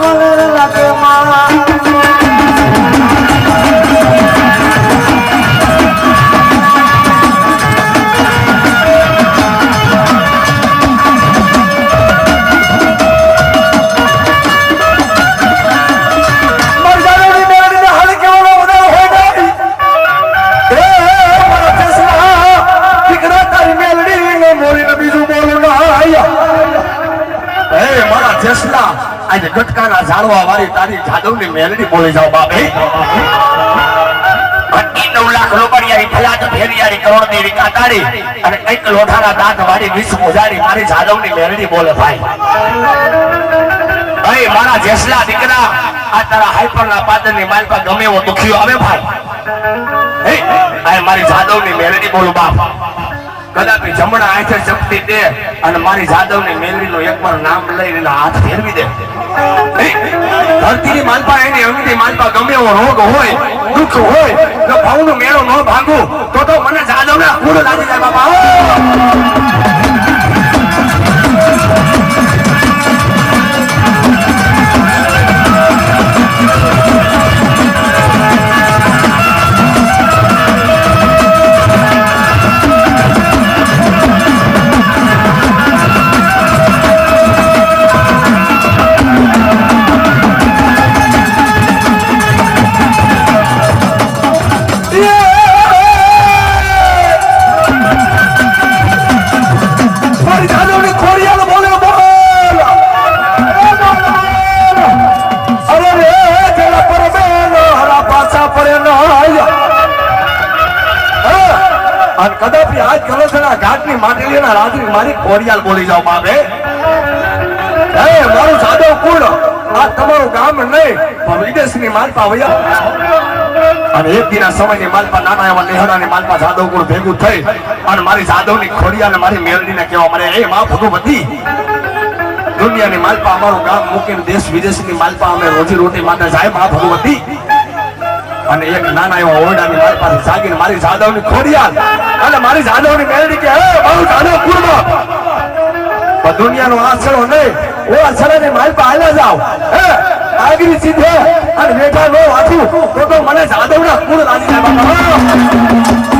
કોણ મને આજે ગટકાના ઝાડવા વાળી તારી જાદવની મેલડી બોલી જાઓ બાપે. મારી જાદવની મેરડી બોલે ભાઈ. ભાઈ મારા જેસલા દીકરા, આ તારા હાઈપરના પાદરની માલપા ગમે એવો દુખ્યો આવે ભાઈ. મારી જાદવની મેરડી બોલું બાપ. કદાચ જમણા હાથે શક્તિ દે અને મારી જાદવની મેલડીનું એકવાર નામ લઈને એના હાથ ફેરવી દે. ધરતીની માલપા એની અંગની માલપા ગમે એવો રોગ હોય, દુઃખ હોય તો ભાવનો મેળો ન ભાગું, તો તો મને જાદવના કુળ લાગી જાય બાપા કદાપી આજ કલોસના ઘાટની માટલીના રાત્રિ મારી કોરિયાલ બોલી જાવ બાપે. હે મારું સાદો કુળ, આ તમારું ગામ નહીં, પણ વિદેશની માલપા વયા. અને એક દિના સમયની માલપા નાના એવા નેહડાની માલપા જાદવ કુળ ભેગું થઈ અને મારી જાદવની ખોડિયા ને મારી મેલડીને કહેવા મને એ મા ભગવતી, દુનિયાની માલપા અમારું ગામ મૂકીને દેશ વિદેશની માલપા અમે રોજી રોટી માટે જાય મા ભગવતી. અને એક નાના એવા ઓરડાની મારી પાસે જાગીને મારી જાદવની ખોડિયાલ અને મારી જાદવની મેલડી કે હે મારું જાદવ પણ દુનિયાનો આછડો નહીં. ઓ આછડાની માલપા હાલ્યા જાવ હે, આગરી સીધે અને બેઠા નો હાથું તો તો મને જાદવના કુળ રાજી